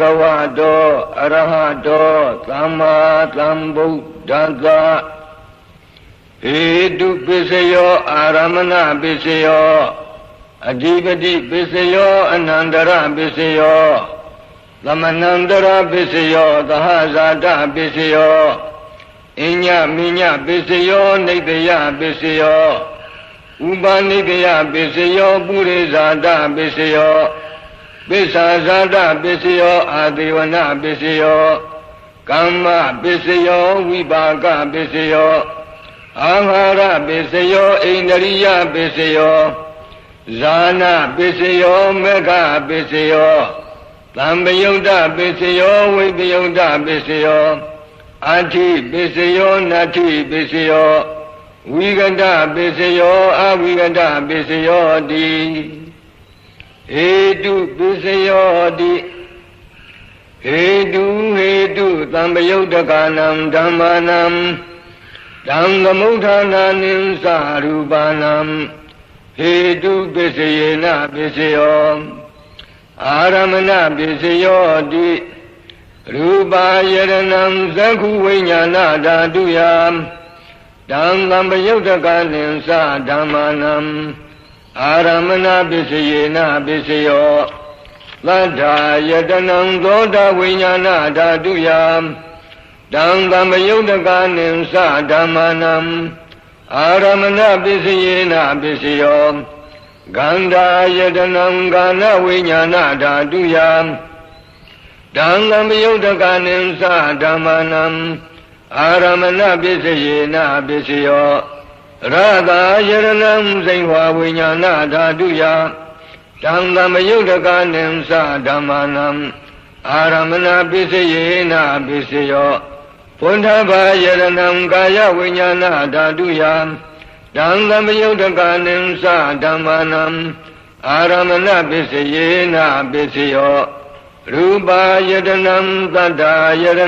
နမောတတ္တဘဂဝတောအရဟတောသမ္မာသမ္ဗုဒ္ဓတ္တဟေတုပစ္စယောအာရမဏပစ္စယောအဓိပတိပစ္စယောအနန္တရပစ္စယောသမဏန္တရပစ္စယောသဟဇာတပစ္စယောအညမိညပစ္စယောနေတယပစ္စယောဥပါနိကယပစ္စယောပုရိဇာတပစ္စယော ပိစ္ဆာဇာတပစ္စယောအာတိဝနပစ္စယောကမ္မပစ္စယောဝိပါကပစ္စယောအာဟာရပစ္စယောဣန္ဒရိယပစ္စယောဇာနာပစ္စယောမေဃပစ္စယောသံပယုတ်တပစ္စယောဝိပယုတ်တပစ္စယောအာထိပစ္စယောနတ္ထိပစ္စယောဝိကတပစ္စယောအဝိကတပစ္စယောတိ ဟေတုပစ္စယောတိဟေတုဟေတုသံပယုတ်တကနံဓမ္မာနံဓမ္မမုဋ္ဌာနာနိသရူပနံဟေတုပစ္စယေနပစ္စယောအာရမဏပစ္စယောတိရူပါယရဏံသက္ခုဝိညာဏဓာတုယဓမ္မံပယုတ်တကနိသဓမ္မာနံ အာရမဏပစ္စယေနပစ္စယောသတ္ထာယတနံသောတာဝိညာဏဓာတုယတံသံမယုတ်တကနိသဓမ္မာနံအာရမဏပစ္စယေနပစ္စယောဂန္ဓာယတနံကာနဝိညာဏဓာတုယတံသံမယုတ်တကနိသဓမ္မာနံအာရမဏပစ္စယေနပစ္စယော ရတာယရဏံစိန်ဝါဝိညာဏဓာတုယတံသမယုတ်တကနိသဓမ္မာနံအာရမဏပစ္စယေနပစ္စယောဘုန္ဓဘာယရဏံကာယဝိညာဏဓာတုယတံသမယုတ်တကနိသဓမ္မာနံအာရမဏပစ္စယေနပစ္စယောရူပါယတနံတတ္တာယရဏံ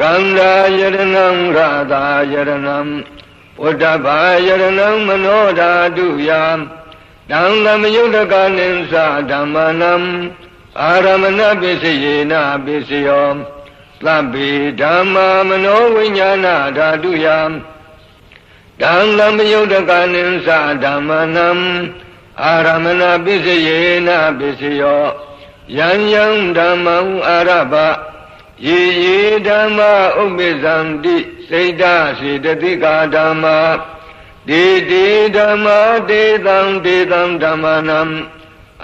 ဂန္ဓာယရဏံရာသာယရဏံ ဝတ္တဘာယရဏံမနောဓာတုယံတံသမယုတ်တကနိသဓမ္မာနံအာရမဏပစ္စယေနပစ္စယောသဗ္ဗေဓမ္မာမနောဝိညာဏဓာတုယံတံသမယုတ်တကနိသဓမ္မာနံအာရမဏပစ္စယေနပစ္စယောယံယံဓမ္မံအာရဘ ယေယေဓမ္မာဥပ္ပဇံတိစိတ်ဓာစေတသိကာဓမ္မာဒေတိဓမ္မာဒေသံဒေသံဓမ္မနံ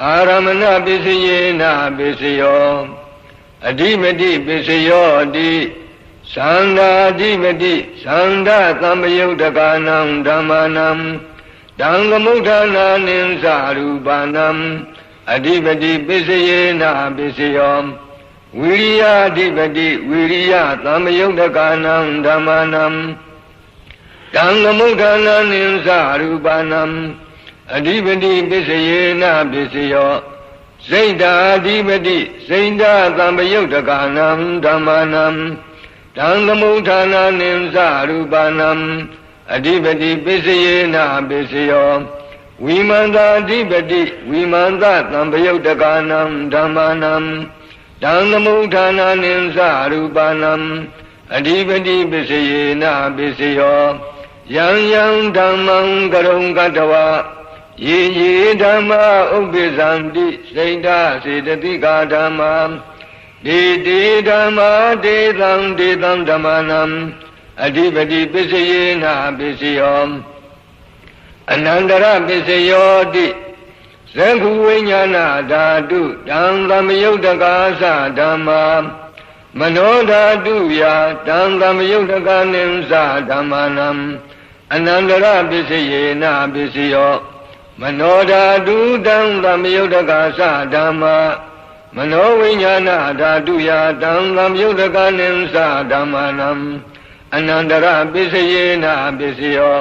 အာရမဏပစ္စယေနပစ္စယောအဓိမတိပစ္စယောတိသန္တာအဓိမတိသန္တာသမ္ပယုတ်တကာနံဓမ္မနံတံသမုဋ္ဌာနာနိသရူပနံအဓိပတိပစ္စယေနပစ္စယော ဝိရိယအဓိပတိဝိရိယသမ္မယုတ်တကာနံဓမ္မနံတံသမုဋ္ဌာနာနိသရူပနံအဓိပတိပစ္စယေနပစ္စယောစိတ်ဓာအဓိပတိစိတ်ဓာသမ္ပယုတ်တကာနံဓမ္မနံတံသမုဋ္ဌာနာနိသရူပနံအဓိပတိပစ္စယေနပစ္စယောဝိမန္တာအဓိပတိဝိမန္တသံပယုတ်တကာနံဓမ္မနံ တံသမုဋ္ဌာနာနိသရူပနံအဓိပတိပစ္စယေနပစ္စယောယံယံဓမ္မံကရုံကတဝယေယေဓမ္မာဥပ္ပဇံတိစိတ်ဓာစေတသိကာဓမ္မာဒေတိဓမ္မာဒေသံဒေသံဓမ္မနံအဓိပတိပစ္စယေနပစ္စယောအနန္တရပစ္စယောတိ သက္ခုဝိညာဏဓာတုတံသမယုတ်တကာသဓမ္မာမနောဓာတုယတံသမယုတ်တကနိသဓမ္မာနံအနန္တရပစ္စယေနပစ္စယောမနောဓာတုတံသမယုတ်တကာသဓမ္မာမနောဝိညာဏဓာတုယတံသမယုတ်တကနိသဓမ္မာနံအနန္တရပစ္စယေနပစ္စယော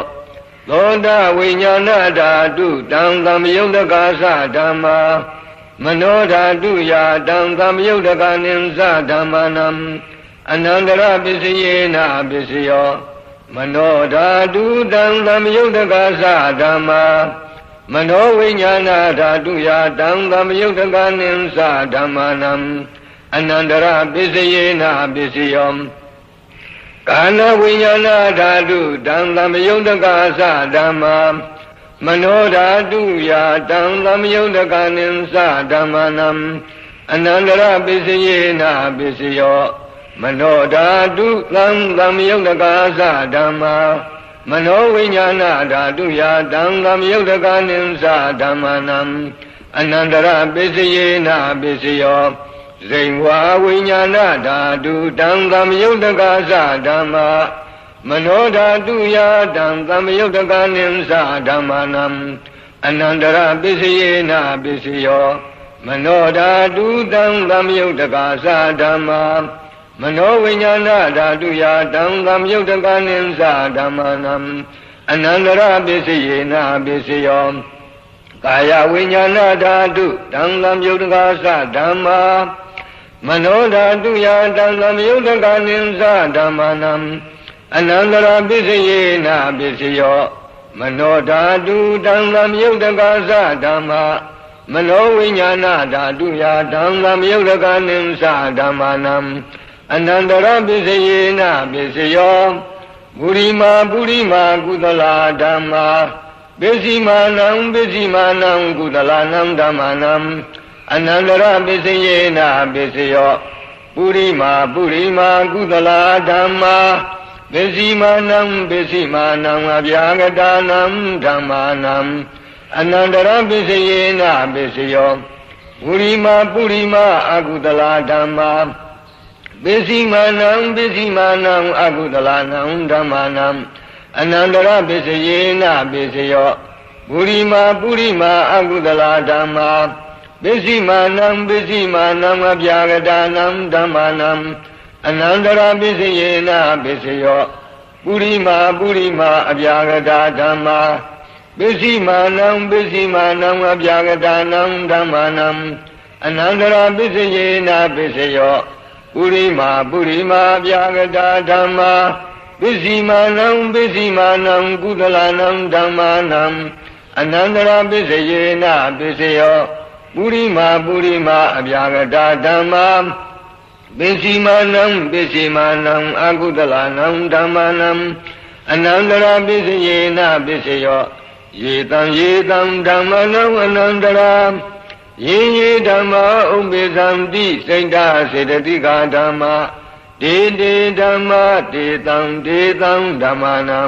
သောတာဝိညာဏဓာတုတံသမယုတ်တကာသဓမ္မာမနောဓာတုယာတံသမယုတ်တကနိသဓမ္မာနံအနန္တရပစ္စယေနပစ္စယောမနောဓာတုတံသမယုတ်တကာသဓမ္မာမနောဝိညာဏဓာတုယတံသမယုတ်တကနိသဓမ္မာနံအနန္တရပစ္စယေနပစ္စယော ကာနဝိညာဏဓာတုတံသမယုတ်တကသဓမ္မာမနောဓာတုယတံသမယုတ်တကနိသဓမ္မာနံအနန္တရပစ္စယေနပစ္စယောမနောဓာတုသံသမယုတ်တကသဓမ္မာမနောဝိညာဏဓာတုယာတံသမယုတ်တကနိသဓမ္မနံအနန္တရပစ္စယေနပစ္စယော ဇိဝါဝိညာဏဓာတုတံသမယုတ်တကသဓမ္မာမနောဓာတုယာတံသမယုတ်တကနိသဓမ္မနံအနန္တရပစ္စယေနပစ္စယောမနောဓာတုတံသမယုတ်တကသဓမ္မာမနောဝိညာဏဓာတုယာတံသံယုတ်တကနိသဓမ္မနံအနန္တရပစ္စယေနပစ္စယောကာယဝိညာဏဓာတုတံသံယုတ်တကသဓမ္မာ မနောဓာတုယာတံသံယုတ်တကနိသဓမ္မနံအနန္တရပစ္စယေနပစ္စယောမနောဓာတုတံသံယုတ်တကသဓမ္မာမနောဝိညာဏဓာတုယာတံသံယုတ်တကနိသဓမ္မာနံအနန္တရပစ္စယေနပစ္စယောပုရိမာပုရိမာကုသလာဓမ္မာပစ္စည်းမာနံပစ္စည်းမာနံကုသလာနံဓမ္မာနံ အနန္တရပစ္စယေနပစ္စယောပုရိမာပုရိမာကုသလာဓမ္မာပစ္စည်းမာနံပစ္စည်းမာနံအဗျာဂတာနံဓမ္မာနံအနန္တရပစ္စယေနပစ္စယောပုရိမာပုရိမာအကုသလာဓမ္မာပစ္စည်းမာနံပစ္စည်းမာနံအကုသလနံဓမ္မာနံအနန္တရပစ္စယေနပစ္စယောပုရိမာပုရိမာအကုသလဓမ္မာ ပစ္စည်းမာနံပစ္စည်းမာနံအပြာကတာနံဓမ္မာနံအနန္တရပစ္စယေနပစ္စယောပုရိမာပုရိမာအပြာကတာဓမ္မာပစ္စည်းမာနံပစ္စည်းမာနံအပြာကတာနံဓမ္မာနံအနန္တရပစ္စယေနပစ္စယောပုရိမာပုရိမာဗျာဂတာဓမ္မာပစ္စည်းမာနံပစ္စည်းမာနံကုသလနံဓမ္မာနံအနန္တရာပစ္စယေနပစ္စယော ပုရိမာပုရိမာအဗျာဂတာဓမ္မာပစ္စည်းမာနံပစ္စည်းမာနံအကုသလနံဓမ္မာနံအနန္တရာပစ္စယေနပစ္စယောယေတံယေတံဓမ္မနံအနန္တရာယေယေဓမ္မာဥပ္ပေသံတိစိတ်ဓာစေတတိကာဓမ္မာဒေတေဓမ္မာဒေတံဒေတံဓမ္မာနံ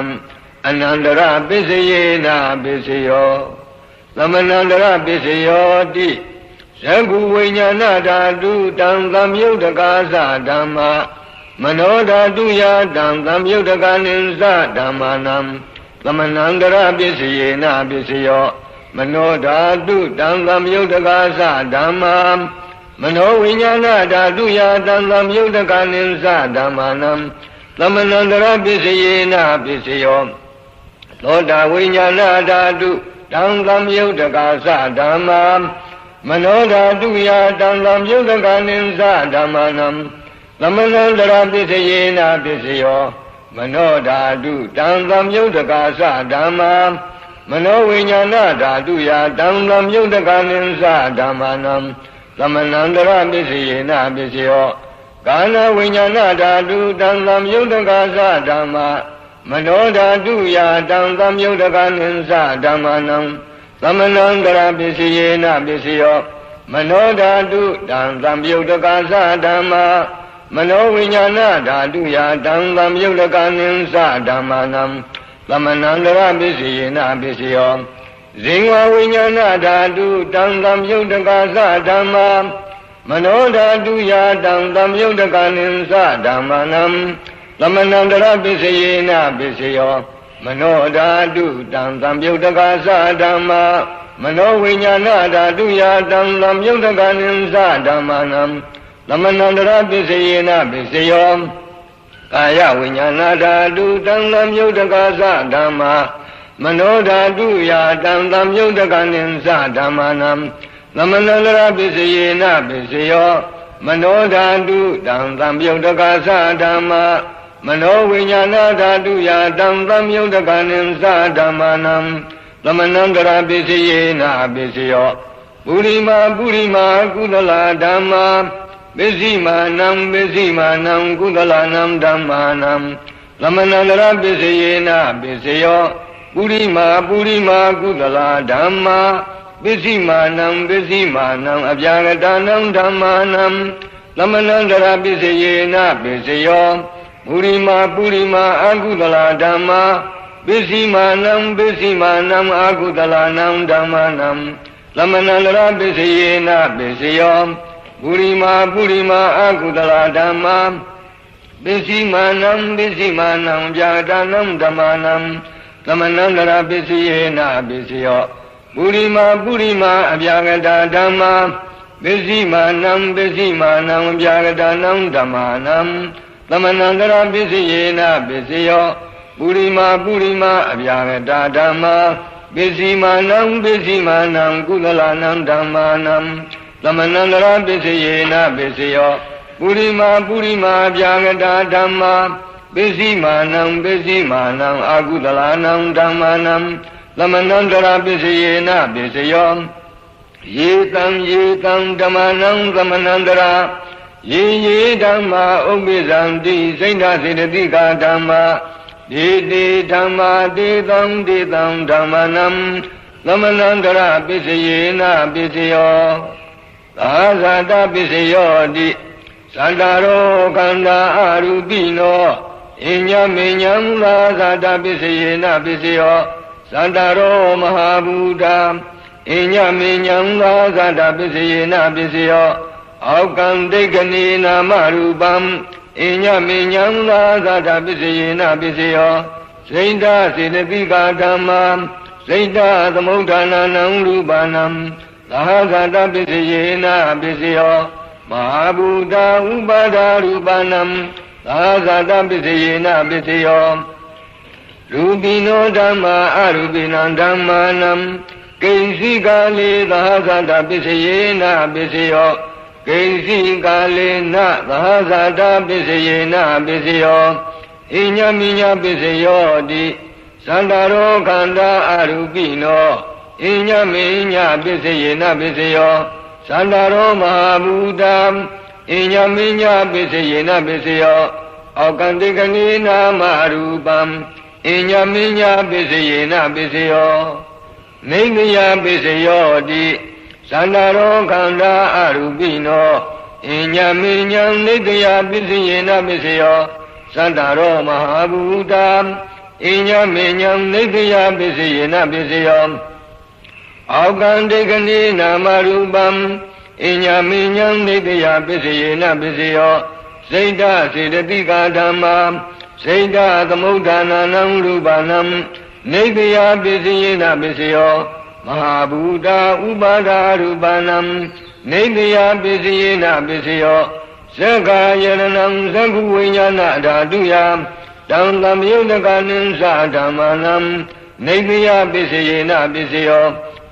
အနန္တရပစ္စယေနာပစ္စယော သမဏန္တရပစ္စယောတိသကုဝိညာဏဓာတုတံသံယုတ်တကာသဓမ္မာမနောဓာတုယတံသံယုတ်တကာနိသဓမ္မာနံသမဏန္တရပစ္စယေနာပစ္စယောမနောဓာတုတံသံယုတ်တကာသဓမ္မာမနောဝိညာဏဓာတုယာတံသံယုတ်တကာနိသဓမ္မာနံသမဏန္တရပစ္စယေနပစ္စယောသောတာဝိညာဏဓာတု တံသံယုတ်တကာသဓမ္မာမနောဓာတုယာတံသံယုတ်တကာနိသဓမ္မာနံသမဏန္တရပစ္စယေနပစ္စယောမနောဓာတုတံသံယုတ်တကာသဓမ္မာမနောဝိညာဏဓာတုယာတံသံယုတ်တကနိသဓမ္မနံသမဏန္တရပစ္စယေနပစ္စယောကာနဝိညာဏဓာတုတံသံယုတ်တကသဓမ္မ မနောဓာတုယာတံသံယုတ်တကနိသဓမ္မနံသမဏန္တရပစ္စယေနပစ္စယောမနောဓာတုတံသံယုတ်တကသဓမ္မမနောဝိညာဏဓာတုယာတံသံယုတ်တကနိသဓမ္မနံသမဏန္တရပစ္စယေနပစ္စယောဇင်ဝဝိညာဏဓာတုတံသံယုတ်တကာသဓမ္မာမနောဓာတုယာတံသံယုတ်တကနိသဓမ္မနံ သမဏန္တရပစ္စယေနပစ္စယောမနောဓာတုတံသံယုတ်တကာသဓမ္မာမနောဝိညာဏဓာတုယာတံသံယုတ်တကနိသဓမ္မနံသမဏန္တရပစ္စယေနပစ္စယောကာယဝိညာဏဓာတုတံသံယုတ်တကာသဓမ္မာမနောဓာတုယာတံသံယုတ်တကနိသဓမ္မာနံသမဏန္တရပစ္စယေနပစ္စယောမနောဓာတုတံသံယုတ်တကာသဓမ္မာ မနောဝိညာဏဓာတုယာတံသံယုတ်တကနိသဓမ္မာနံသသမဏံကရာပစ္စယေနာပစ္စယောပုရိမာပုရိမာကုသလာဓမ္မာပစ္စည်းမာနံပစ္စည်းမာနံကုသလာနံဓမ္မာနံသမဏံကရာပစ္စယေနာပစ္စယောပုရိမာပုရိမာကုသလာဓမ္မာပစ္စည်းမာနံပစ္စည်းမာနံအပြာကတနံဓမ္မာနံသမဏံကရာပစ္စယေနာပစ္စယော ပုရိမာပုရိမာအကုသလာဓမ္မာပစ္စည်းမာနံပစ္စည်းမာနံအာကုသလနံဓမ္မနံသမဏလရပစ္စယေနပစ္စယောပုရိမာပုရိမာအာကုသလဓမ္မာပစ္စည်းမာနံပစ္စည်းမာနံဗျာဒနံဓမ္မနံသမဏလရပစ္စယေနပစ္စယောပုရိမာပုရိမာအဗျာဂတာဓမ္မာပစ္စည်းမာနံပစ္စည်းမာနံဗျာဂတာနံဓမ္မနံ သမဏန္တရပစ္စယေနပစ္စယောပုရိမာပုရိမာအဗျာဂတာဓမ္မာပစ္စည်းမာနံပစ္စည်းမာနံကုသလနံဓမ္မာနံသမဏန္တရပစ္စယေနပစ္စယောပုရိမာပုရိမာအဗျာဂတာဓမ္မာပစ္စည်းမာနံပစ္စည်းမာနံအာကုသလနံဓမ္မာနံသမဏန္တရပစ္စယေနပစ္စယောယေတံယေတံဓမ္မနံသမဏန္တရာ ယေယေဓမ္မာဥပ္ပိသံတိစိဏစေတတိကာဓမ္မာဒေတိဓမ္မာတေတံတေတံဓမ္မနံသမဏံကရပစ္စယေနပစ္စယောသာဇာတပစ္စယောတိသန္တာရောခန္ဓာအရူပိနောအညမေညံသာဇာတပစ္စယေနပစ္စယောသန္တာရောမဟာဘူတာအညမေညံသာဇာတပစ္စယေနပစ္စယော အောက်ကံဒိဋ္ဌနေနာမရူပံအညမေညံသာသတပစ္စယေနပစ္စယောစိန္ဒစေတသိကာဓမ္မာစိန္ဒသမုဋ္ဌာနာနံရူပနံသာသတပစ္စယေနပစ္စယောမဟာဘူတာဥပါဒာရူပနံသာသတပစ္စယေနပစ္စယောရူပိနောဓမ္မာအရူပိနံဓမ္မာနံကိဉ္စီကာလေသာသတပစ္စယေနပစ္စယော ကိဉ္စီကာလေနသဟဇာတာပစ္စယေနပစ္စယောဣညမိညာပစ္စယောတိသန္တာရောခန္ဓာအရူပိနောဣညမိညာပစ္စယေနပစ္စယောသန္တာရောမဟာဘူတံဣညမိညာပစ္စယေနပစ္စယောအောကံတိကနိနာမရူပံဣညမိညာပစ္စယေနပစ္စယောနေငယပစ္စယောတိ သန္တာရောခန္ဓာအရူပိနောအညမေညံနိတယပစ္စယေနပစ္စယောသန္တာရောမဟာဘူတာအညမေညံနိတယပစ္စယေနပစ္စယောအောကံတေကနိနာမရူပံအညမေညံနိတယပစ္စယေနပစ္စယောစိတ်ဓာစေတတိကာဓမ္မာစိတ်ဓာသမုဋ္ဌာနာနံရူပနံနိတယပစ္စယေနပစ္စယော မဟာဘူတာဥပါဒာရူပနံနေတယပစ္စယေနပစ္စယောသက္ကာယရဏံသက္ခုဝိညာဏဓာတုယတံသမြုတကနိသဓမ္မနံနေတယပစ္စယေနပစ္စယော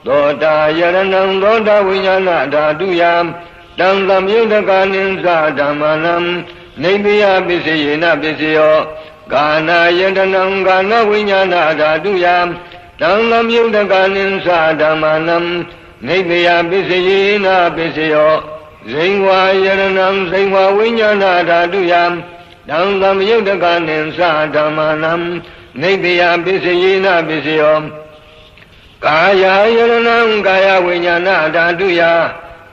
သောတာယရဏံသောတာဝိညာဏဓာတုယတံသမြုတကနိသဓမ္မနံနေတယပစ္စယေနပစ္စယောကာနာယတနံကာနဝိညာဏဓာတုယ တံလမြုတကနိသဓမ္မနံနေတယပစ္စယေနပစ္စယောဇိဝါယရဏံဇိဝဝိညာဏဓာတုယတံသမယုတ်တကနိသဓမ္မနံနေတယပစ္စယေနပစ္စယောကာယယရဏံကာယဝိညာဏဓာတုယ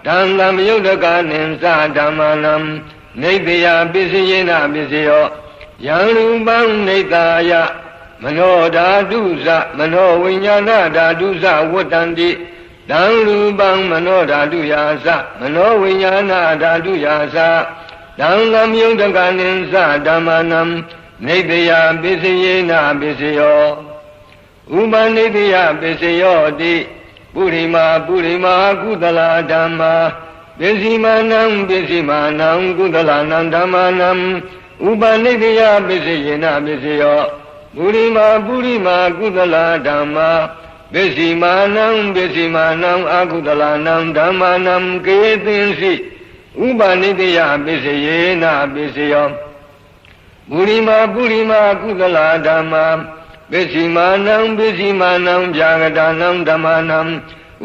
တံသမယုတ်တကနိသဓမ္မနံနေတယပစ္စယေနပစ္စယောယံရူပံနေတာယ မနောဓာတုဇမနောဝိညာဏဓာတုဇဝတ္တန္တိတံရူပံမနောဓာတုယာသမနောဝိညာဏဓာတုယာသတံလမြုံတကနိသဓမ္မနံနေတယပစ္စယေနပစ္စယောဥပနိတယပစ္စယောတိပုရိမာပုရိမာကုသလာဓမ္မာပစ္စည်းမာနံပစ္စည်းမာနံကုသလာနံဓမ္မာနံဥပနိတယပစ္စယေနပစ္စယော ပုရိမာပုရိမာကုသလာဓမ္မာပစ္စည်းမာနံပစ္စည်းမာနံအကုသလနံဓမ္မာနံကေသင်္စီဥပနိတယပစ္စယေနပစ္စယောပုရိမာပုရိမာကုသလဓမ္မာပပစ္စည်းမာနံပစ္စည်းမာနံဗျာဂတာနံဓမ္မနံ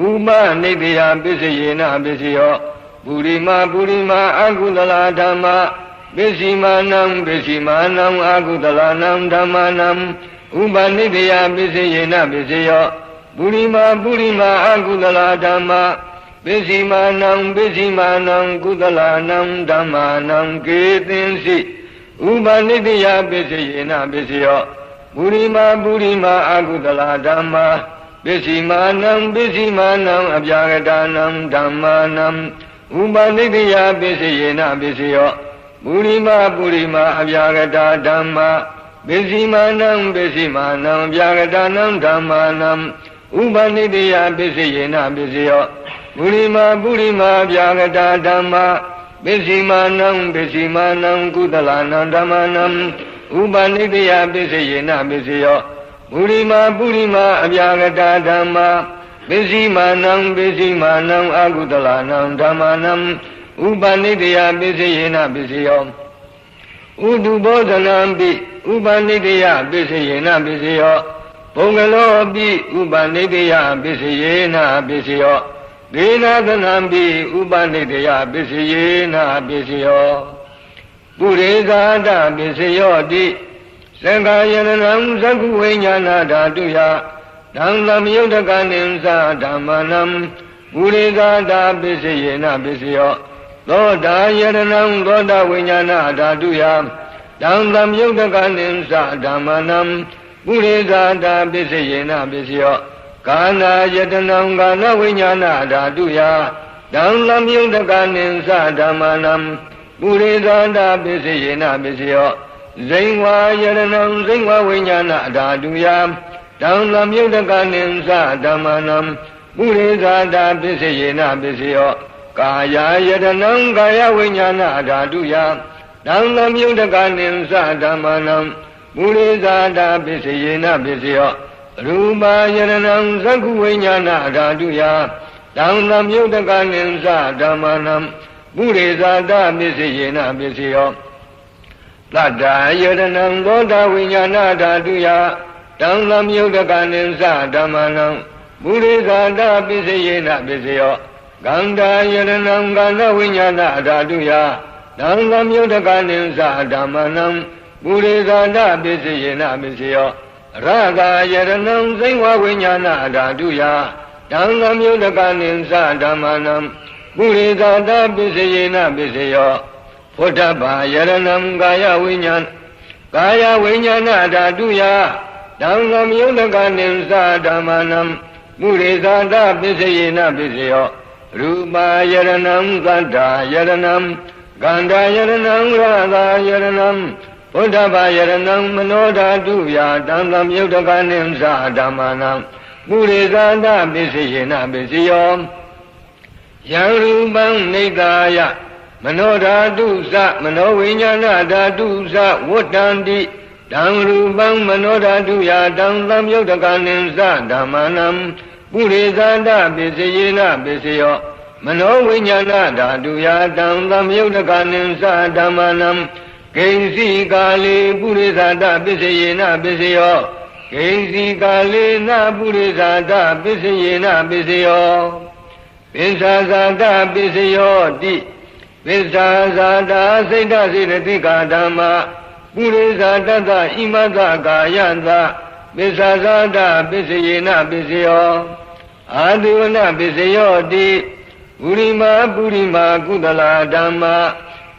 ဥပနိတယပစ္စယေနပစ္စယောပုရိမာပုရိမာအကုသလာဓမ္မ ပစ္စည်းမာနံပစ္စည်းမာနံအကုသလာနံဓမ္မနံဥပနိတယပစ္စယေနပစ္စယောပုရိမာပုရိမာအကုသလာဓမ္မပစ္စည်းမာနံပစ္စည်းမာနံကုသလာနံဓမ္မာနံကေသင်္စိဥပနိတယပစ္စယေနပစ္စယောပုရိမာပုရိမာအကုသလာဓမ္မာပစ္စည်းမာနံပစ္စည်းမာနံအပြာဂတာနံဓမ္မာနံဥပနိတယပစ္စယေနပစ္စယော ပုရိမာပုရိမာအပြာဂတာဓမ္မာပစ္စည်းမာနံပစ္စည်းမာနံအပြာဂတာနံဓမ္မာနံဥပနိတယပစ္စယေနပစ္စယောပုရိမာပုရိမာဗျာဂတာဓမ္မာပစ္စည်းမာနံပစ္စည်းမာနံကုသလနံဓမ္မနံဥပနိတယပစ္စယေနပစ္စယောပုရိမာပုရိမာအဗျာဂတာဓမ္မာပစ္စည်းမာနံပစ္စည်းမာနံအကုသလနံဓမ္မနံ ဥပနိတယပစ္စယေနပစ္စယောဥတုဘောဓနံပိဥပနိတယပစ္စယေနပစ္စယောဘုံကလောပိဥပနိတယပစ္စယေနပစ္စယောဒေနာသနံပိဥပနိတယပစ္စယေနပစ္စယောပုရိသဒပစ္စယောတိသံဃာယနံသကုဝိညာဏဓာတုယဓမ္မမယုတ်တကနိသဓမ္မနံပုရိသဒပစ္စယေနပစ္စယော သောတာယရဏံသောတာဝိညာဏဓာတုယဓမ္မမယုတ်တကနိသဓမ္မနံပုရိသဒပစ္စယေနပစ္စယောကာနာယတနံကာနဝိညာဏဓာတုယဓမ္မမြုတကနိသဓမ္မနံပုရိသန္တာပစ္စယေနပစ္စယောဇိဝါယရဏံဇိဝဝိညာဏဓာတုယဓမ္မမြုတကနိသဓမ္မနံပုရိသန္တာပစ္စယေနပစ္စယော ကာယယတနံကာယဝိညာဏဓာတုယဓမ္မမြုတကနိသဓမ္မနံပုရိသန္တာပစ္စယေနပစ္စယောရူပါယရဏံသက္ခုဝိညာဏဓာတုယတံသမြုတ်တကနိသဓမ္မနံပုရိသတာပစ္စယေနပစ္စယောတတ္တာယရဏံသောတာဝိညာဏဓာတုယတံသမြုတ်တကနိသဓမ္မနံပုရိသတာပစ္စယေနပစ္စယော ကန္တာယရဏံကန္တဝိညာဏဓာတုယတံသမြုတ်တကနိသဓမ္မနံပုရိသတာပစ္စယေနပစ္စယောရဂာယရဏံစိဝဝိညာဏဓာတုယတံသမြုတကနိသဓမ္မနံပုရိသတာပစ္စယေနပစ္စယောဖုဒ္ဓဘာယရဏံကာယဝိညာဏကာယဝိညာဏဓာတုယတံသမြုတကနိသဓမ္မနံပုရိသတာပစ္စယေနပစ္စယော ရူပါယရဏံသတ္တာယရဏံကန္တာယရဏံရသာယရဏံဘုဒ္ဓဘာယရဏံမနောဓာတုယတံသံယုတ်တကနိသဓမ္မနံပုရိသန္တပစ္စယေနပစ္စယောယံရူပံနေသာယမနောဓာတုသမနောဝိညာဏဓာတုသဝတ္တန္တိတံရူပံမနောဓာတုယတံသံယုတ်တကနိသဓမ္မနံ ပုရိသန္တပစ္စယေနပစ္စယောမနောဝိညာဏဓာတုယတံသံယုတ်တကနိသဓမ္မနံဂိဉ္စီကာလေပုရိသတာပစ္စယေနပစ္စယောဂိဉ္စီကာလေနပုရိသတာပစ္စယေနပစ္စယောပစ္ဆာဇာတာပစ္စယောတိပစ္ဆာဇာတာစိတ်တစေတသိကာဓမ္မပုရိသတတ္တဣမတကာယတ ပစ္ဆာဇာတာပစ္စယေနပစ္စယောအာတိဝနပစ္စယောတိပုရိမာပုရိမာကုသလာဓမ္မာ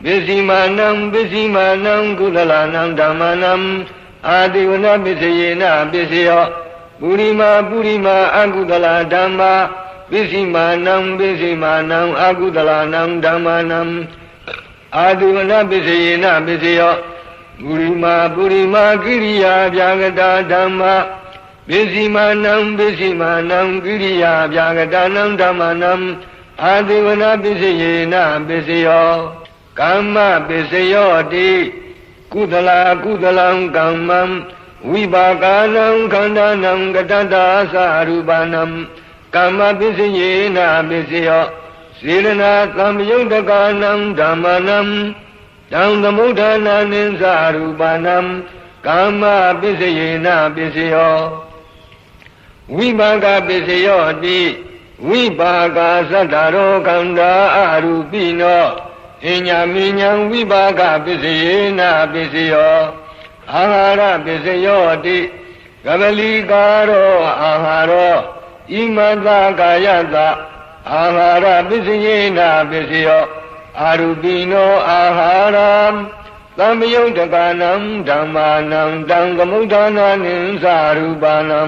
ပစ္စည်းမာနံပစ္စည်းမာနံကုသလနံဓမ္မနံအာတိဝနပစ္စယေနပစ္စယောပုရိမာပုရိမာအကုသလဓမ္မာပစ္စည်းမာနံပစ္စည်းမာနံအကုသလနံဓမ္မနံအာတိဝနပစ္စယေနပစ္စယော ပုရိမာပုရိမာကိရိယာဗျာဂတာဓမ္မာပစ္စည်းမာနံပစ္စည်းမာနံကိရိယာဗျာဂတာနံဓမ္မနံအာတိဝနပစ္စယေနပစ္စယောကမ္မပစ္စယောတိကုသလာကုသလံကမ္မံဝိပါကာနံခန္ဓာနံကတတ္တာသရူပနံကမ္မပစ္စယေနပစ္စယောစေရနာသံယုတ်တကာနံဓမ္မနံ တံသမုဋ္ဌာနာနိသရူပနံကကာမပစ္စယေနပစ္စယောဝိပါကပစ္စယောတိဝိပါကသတ္တရောခန္ဓာအရူပိနောအညာမိညာဝိပါကပစ္စယေနပစ္စယောအာဟာရပစ္စယောတိကပလီကာရောအာဟာရောဣမတကာယတအာဟာရပစ္စယေနပစ္စယော အာရူပိနောအာဟာရသံယုတ်တကနံဓမ္မာနံတံကမုဋ္ဌာနာနိသရူပနံ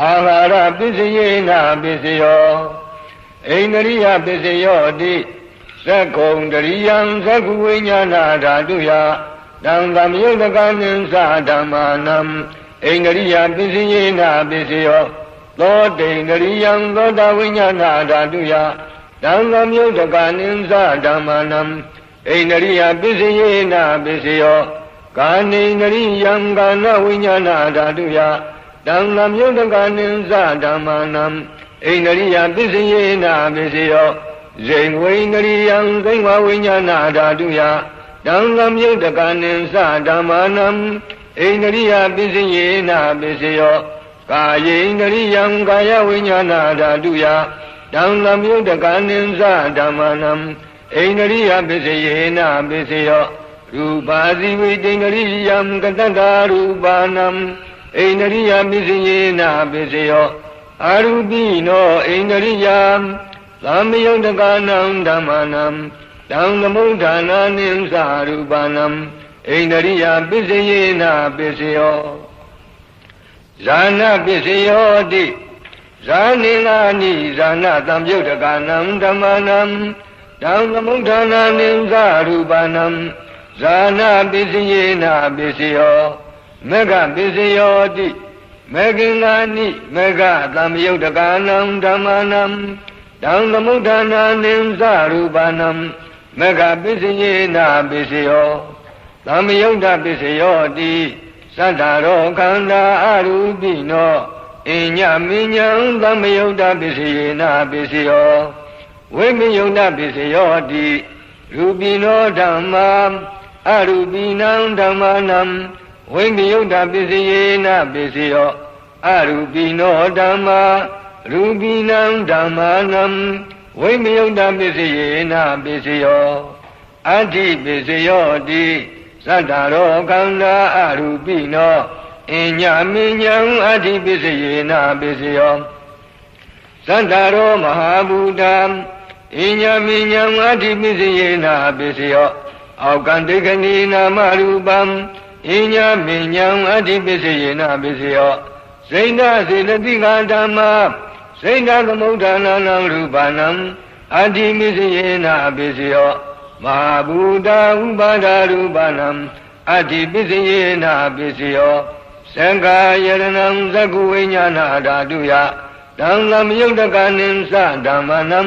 အာဟာရပစ္စယေနပစ္စယောအိန္ဒရိယပစ္စယောတိသက္ကုံတရိယံသက္ကုဝိညာဏဓာတုယတံသမယုတ်တကနိသဓမ္မာနံအိန္ဒရိယပစ္စယေနပစ္စယောသောတိန္ဒရိယံသောတာဝိညာဏဓာတုယ တံသမယုတ်တကနိသဓမ္မာနံအိန္ဒရိယပစ္စယေနပစ္စယောကာနိန္ဒရိယံကာနဝိညာဏဓာတုယတံလမြုတ်တကနိသဓမ္မာနံဣန္ဒရိယပစ္စယေနပစ္စယောဇိဝိန္ဒရိယံသိဝဝိညာဏဓာတုယတံလမြုတ်တကနိသဓမ္မာနံဣန္ဒရိယပစ္စယေနပစ္စယောကာယေန္ဒရိယံကာယဝိညာဏဓာတုယ တံလမြုတ်တကနိသဓမ္မာနံဣန္ဒရိယပစ္စယေနပစ္စယောရူပါစီဝိတိန္ဒရိယံကတ္တရူပါနံအိန္ဒရိယပစ္စယေနာပစ္စယောအာရူပိနောအိန္ဒရိယသမယုတ်တကနံဓမ္မနံတံသမုဋ္ဌာနာနိသရူပနံအိန္ဒရိယပစ္စယေနာပစ္စယောဇာနာပစ္စယောတိ ဇာနိနာနိဇာနာတံယုတ်တကနံဓမ္မနံတံသမုဋ္ဌာနာနိသရူပနံဇာနာပစ္စယေနာပစ္စယောမေဃပစ္စယောတိမေကိနာနိမေဃသံယုတ်တကာနံဓမ္မနံတံသမုဋ္ဌာနာနိသရူပနံမေဃပစ္စယေနာပစ္စယောသမယုတ်တပစ္စယောတိသတ္တရောခန္ဓာအရူပိနော အညမိညာသမယုတ်တပစ္စယေနာပစ္စယောဝိမယုတ်တပစ္စယောတိရူပိနောဓမ္မာအရူပိနံဓမ္မာနံဝိညုတ်တာပစ္စယေနပစ္စယောအရူပိနောဓမ္မာရူပိနံဓမ္မာနံဝိညုတ်တာပစ္စယေနပစ္စယောအဋ္ဌိပစ္စယောတိသတ္တရောခန္ဓာအရူပိနော အညမိညာအဋ္ဌိပစ္စယေနပစ္စယောသတ္တရောမဟာဘူတံအညမိညာအဋ္ဌိပစ္စယေနပစ္စယောအောက်ကံဒိဋ္ဌိနာမရူပံအင်းညာမင်းညာအဋ္ဌိပစ္စယေနပစ္စယောစိန္ဒစေတတိကဓမ္မစိန္ဒသမုဋ္ဌာနာနံရူပနံအဋ္ဌိပစ္စယေနပစ္စယောမဟာဘူတာဥပါဒရူပနံအဋ္ဌိပစ္စယေနပစ္စယော သံဃာယရဏံသက္ကုဝိညာဏဓာတုယတံသမယုတ်တကနိသဓမ္မနံ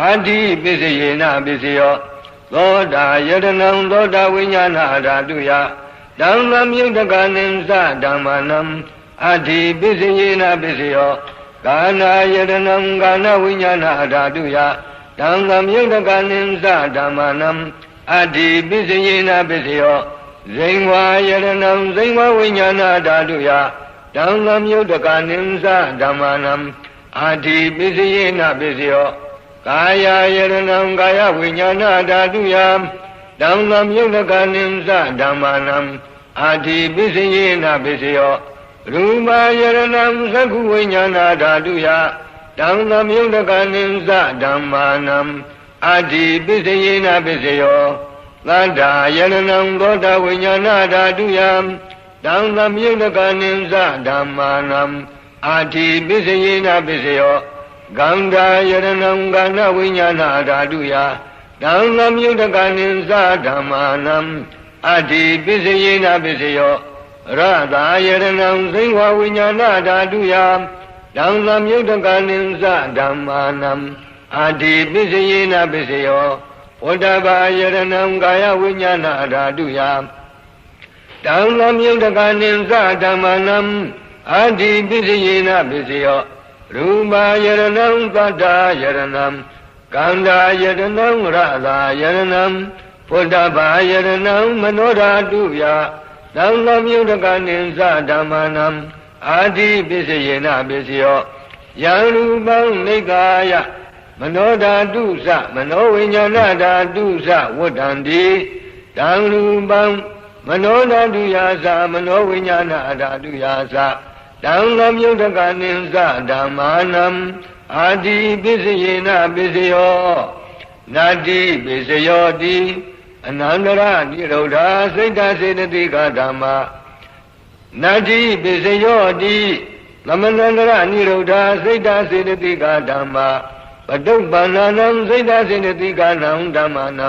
အဋ္ဌိပစ္စယေနပစ္စယောသောတာယရဏံသောတာဝိညာဏဓာတုယဓမ္မမြုတ်တကနိသဓမ္မနံအဋ္ဌိပစ္စယေနပစ္စယောကာနာယတနံကာနဝိညာဏဓာတုယဓမ္မမြုတ်တကနိသဓမ္မနံအဋ္ဌိပစ္စယေနပစ္စယော ဇိန်ဝါယတနံဇိန်ဝဝိညာဏဓာတုယဓမ္မမြုတ်တကနိသဓမ္မနံအဋ္ဌိပစ္စယေနပစ္စယောကာယယရဏံကာယဝိညာဏဓာတုယဓမ္မမြုတ်တကနိသဓမ္မနံအာတိပစ္စယေနပစ္စယောရူပါယရဏံသက္ခုဝိညာဏဓာတုယတံသမြုတ်တကနိသဓမ္မာနံအာတိပစ္စယေနပစ္စယော သတ္တာယရဏံသောတာဝိညာဏဓာတုယတံသမြုတ်တကနိသဓမ္မာနံအာတိပစ္စယေနပစ္စယောဂန္ဓာယရဏံကန္နဝိညာဏဓာတုယတံသမြုတ်တကနိသဓမ္မာနံအတ္တိပစ္စယေနပစ္စယောရတာယရဏံသိဝဝိညာဏဓာတုယဓမ္မမြုတ်တကနိသဓမ္မာနံအတ္တိပစ္စယေနပစ္စယော ဝတ္တဘာယရဏံကာယဝိညာဏဓာတုယဓမ္မမြုတ်တကနိသဓမ္မာနံအတ္တိပစ္စယေနပစ္စယောရူပါယရဏံသတ္တာယရဏံကန္တာယရဏံရတာယရဏံဘုဒ္ဓဘာယရဏံမနောဓာတုယဇသံဃမြုဒကနိသဓမ္မနံအာတိပစ္စယေနပစ္စယောယံရူပံနိကာယ မနောဓာတုသမနောဝိညာဏဓာတုသဝတ္တန္တိတံရူပံမနောဓာတုယာသမနောဝိညာဏဓာတုယာသတံဃမြုဒကနိသဓမ္မာနံအာတိပစ္စယေနပစ္စယောနာတိပစ္စယောတိအနန္တရနိရောဓစိတ်တစေတသိကဓမ္မနာတိပစ္စယောတိသမန္တရနိရောဓစိတ်တစေတသိကဓမ္မ ပတုပ္ပန္နံစိတ်တစေတသိကနံဓမ္မနံ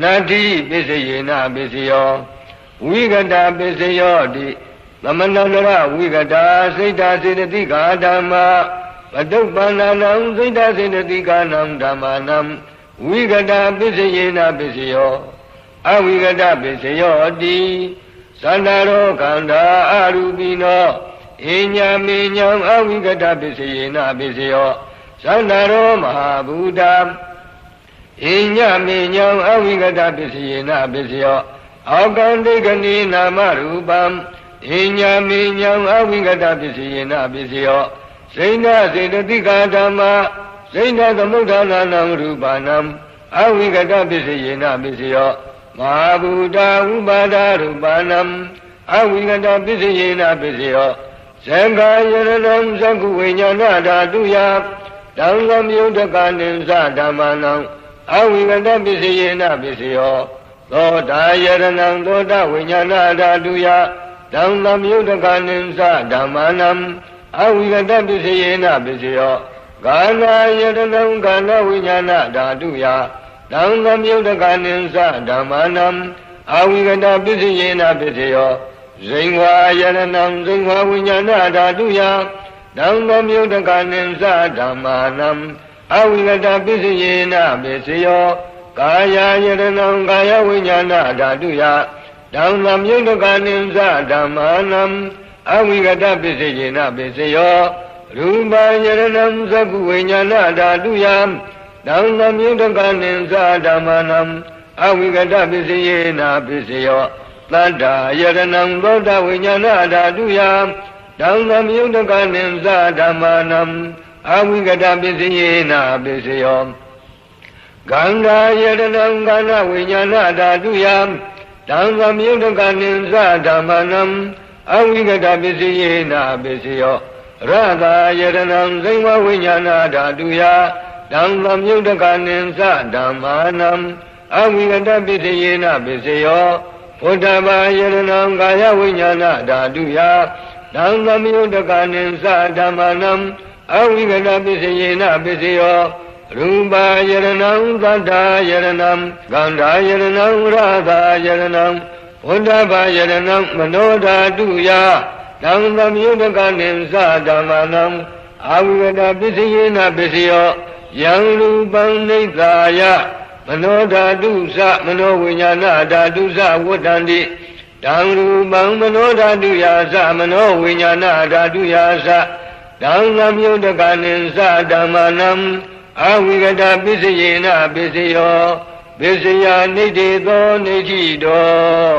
နာတိပစ္စယေနပစ္စယောဝိကတပစ္စယောတိသမန္တရဝိကတာစိတ်တစေတသိကဓမ္မပတုပ္ပန္နံစိတ်တစေတသိကနံဓမ္မနံဝိကတာပစ္စယေနပစ္စယောအဝိကတပစ္စယောတိသန္တာရောခန္ဓာအရူပိနောအညာမေညာအဝိကတပစ္စယေနပစ္စယော သန္တာရောမဟာဘူတာအညာမေညာအဝိကတပစ္စယေနပစ္စယောအောကံဒိကနိနာမရူပံအညာမေညာအဝိကတပစ္စယေနပစ္စယောစိဏစေတတိကာဓမ္မစိဏသမုဋ္ဌာနာနံရူပနံအဝိကတပစ္စယေနပစ္စယောမဟာဘူတာဥပါဒရူပနံအဝိကတပစ္စယေနပစ္စယောသံဃာယရဏံသကုဝိညာဏဓာတုယ တံဃမြုဒကနိသဓမ္မနံအဝိကတပစ္စယေနပစ္စယောသောတာယရဏံသောတာဝိညာဏဓာတုယတံဃမြုဒကနိသဓမ္မနံအဝိကတပစ္စယေနပစ္စယောကာနာယရဏံကာနဝိညာဏဓာတုယတံသမြုဒကနိသဓမ္မာနံအဝိကတပစ္စယေနပစ္စယောဇိဝါယရဏံဇိဝါဝိညာဏဓာတုယ တံသမြုဒကနိသဓမ္မာနံအဝိကတပစ္စယေနပစ္စယောကာယယရဏံကာယဝိညာဏဓာတုယတံသမြုဒကနိသဓမ္မာနံအဝိကတပစ္စယေနပစ္စယောရူပယရဏံသကုဝိညာဏဓာတုယတံသမြုဒကနိသဓမ္မနံအဝိကတပစ္စယေနာပစ္စယောတတ္တာယရဏံသောတဝိညာဏဓာတုယ တံသမြုဒကနိသဓမ္မနံအဝိကတပစ္စယေနာပစ္စယောဂန္ဓာယရဏံကန္နဝိညာဏဓာတုယတံသမြုဒကနိသဓမ္မနံအဝိကတပစ္စယေနာပစ္စယောရတာယရဏံဇိဝဝိညာဏဓာတုယတံသမြုဒကနိသဓမ္မာနံအဝိကတပိတယေနပစ္စယောဘုဒ္ဓဘာယရဏံကာယဝိညာဏဓာတုယ တံသမြုဒကနိသဓမ္မာနံအဝိကတပိတယေနပစ္စယောရူပယရဏံသတ္တာယရဏံဂန္ဓာယရဏံရသာယရဏံဘုဒ္ဓဘာယရဏံမနောဓာတုယတံသမြုဒကနိသဓမ္မာနံအဝိကတပိတယေနပစ္စယောယံရူပံနိသာယမနောဓာတုသမနောဝိညာဏဓာတုသဝတ္တန္တိ တံရူပံမနောဓာတုယာသမနောဝိညာဏဓာတုယာသတံသမြုဒကနိသဓမ္မနံအဝိကတပစ္စယေနပစ္စယောပစ္စယနိတိသောနိတိတော